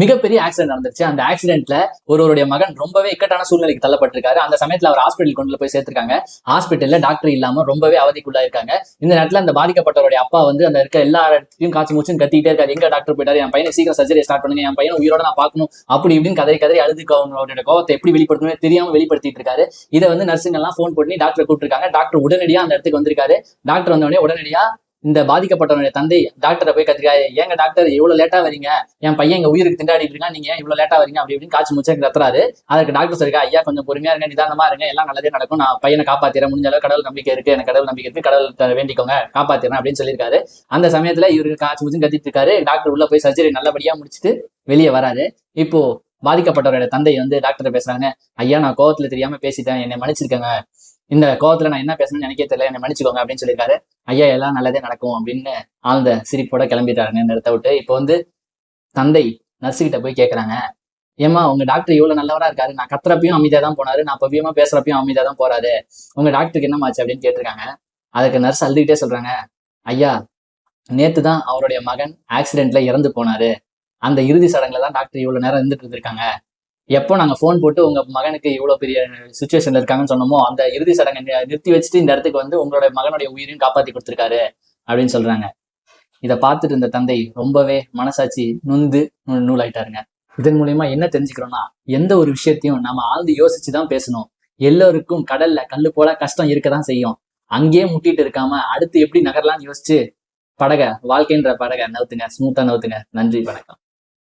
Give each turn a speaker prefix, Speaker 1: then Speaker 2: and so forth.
Speaker 1: மிகப்பெரிய ஆக்சிடென்ட் நடந்துச்சு அந்த ஆக்சிடென்ட்ல ஒருவருடைய மகன் ரொம்பவே இக்கட்டான சூழ்நிலைக்கு தள்ளப்பட்டிருக்காரு. அந்த சமயத்துல அவர் ஹாஸ்பிட்டல் கொண்டு போய் சேர்த்திருக்காங்க. ஹாஸ்பிட்டல்ல டாக்டர் இல்லாம ரொம்பவே அவதிக்குள்ளா இருக்காங்க இந்த நேரத்துல அந்த பாதிக்கப்பட்டவருடைய அப்பா வந்து அந்த இருக்க எல்லா இடத்தையும் காய்ச்சி மூச்சுன்னு கத்திட்டே இருக்காரு. எங்க டாக்டர் போயிட்டாரு? என் பையனை சீக்கிரம் சர்ஜரி ஸ்டார்ட் பண்ணுங்க. என் பையனை உயிரோட நான் பார்க்கணும். அப்படி இப்படின்னு கதை கதறி அழுதுக்கு அவங்களோட கோவத்தை எப்படி வெளிப்படுத்தணும் தெரியாம வெளிப்படுத்திட்டு இருக்காரு. இதை வந்து நர்ஸுங்க எல்லாம் ஃபோன் பண்ணி டாக்டர் கூப்பிட்டுருக்காங்க. டாக்டர் உடனடியா அந்த இடத்துக்கு வந்திருக்காரு. டாக்டர் வந்த உடனே உடனடியா இந்த பாதிக்கப்பட்டவனுடைய தந்தை டாக்டரை போய் கத்திருக்காரு ஏங்க டாக்டர் இவ்வளவு லேட்டா வரீங்க என் பையன் எங்க உயிருக்கு திண்டாடிட்டு இருக்கான் நீங்க இவ்வளவு லேட்டா வரீங்க அப்படி இப்படின்னு காய்ச்சி முச்சை கத்துறாரு அதுக்கு டாக்டர் சொல்லிருக்கா ஐயா கொஞ்சம் பொறுமையா இருங்க நிதானமா இருங்க. எல்லாம் நல்லதே நடக்கும். நான் பையனை காப்பாத்திறேன் முடிஞ்ச அளவு கடவுள் நம்பிக்கை இருக்கு. எனக்கு கடவுள் நம்பிக்கை இருக்கு. கடவுள் வேண்டிக்கோங்க. காப்பாத்திறேன் அப்படின்னு சொல்லியிருக்காரு. அந்த சமயத்துல இவருக்கு காய்ச்சி முச்சுன்னு கத்திட்டு இருக்காரு. டாக்டர் உள்ள போய் சர்ஜரி நல்லபடியா முடிச்சுட்டு வெளியே வராரு. இப்போ பாதிக்கப்பட்டவரோட தந்தை வந்து டாக்டர் பேசுறாங்க ஐயா நான் கோவத்துல தெரியாம பேசிட்டேன். என்னை மன்னிச்சிருக்கேங்க. இந்த கோவத்துல நான் என்ன பேசணும்னு எனக்கே தெரியல. என்னை மன்னிச்சுக்கோங்க அப்படின்னு சொல்லியிருக்காரு. ஐயா எல்லாம் நல்லதே நடக்கும் அப்படின்னு ஆழ்ந்த சிரிப்போட கிளம்பிட்டாருங்க. இந்த இடத்த விட்டு இப்போ வந்து தந்தை நர்ஸுகிட்ட போய் கேட்குறாங்க ஏமா உங்க டாக்டர் இவ்வளவு நல்லவரா இருக்காரு. நான் கத்துறப்பையும் அமைதியா தான் போனாரு. நான் பவியமா பேசுறப்பையும் அமைதியா தான் போறாரு. உங்க டாக்டருக்கு என்னமாச்சு? அப்படின்னு கேட்டிருக்காங்க. அதுக்கு நர்ஸ் அழுதுகிட்டே சொல்றாங்க. ஐயா நேத்து தான் அவருடைய மகன் ஆக்சிடென்ட்ல இறந்து போனாரு. அந்த இறுதி சடங்குல தான் டாக்டர் இவ்வளவு நேரம் இருந்துட்டு இருந்திருக்காங்க. எப்போ நாங்க ஃபோன் போட்டு உங்க மகனுக்கு இவ்வளோ பெரிய சுச்சுவேஷனில் இருக்காங்கன்னு சொன்னோமோ அந்த இறுதி சடங்கை நி- நிறுத்தி வச்சுட்டு இந்த இடத்துக்கு வந்து உங்களோட மகனுடைய உயிரையும் காப்பாத்தி கொடுத்துருக்காரு அப்படின்னு சொல்றாங்க. இதை பார்த்துட்டு இருந்த தந்தை ரொம்பவே மனசாட்சி நுந்து நூ- நூலாயிட்டாருங்க. இதன் மூலியமா என்ன தெரிஞ்சுக்கிறோம்னா எந்த ஒரு விஷயத்தையும் நம்ம ஆழ்ந்து யோசிச்சு தான் பேசணும். எல்லோருக்கும் கடல்ல கல்லு போல கஷ்டம் இருக்க தான் செய்யும். அங்கேயே முட்டிட்டு இருக்காம அடுத்து எப்படி நகரலாம்னு யோசிச்சு படக வாழ்க்கைன்ற படக நவுத்துங்க. ஸ்மூத்தா நவுத்துங்க. நன்றி வணக்கம்.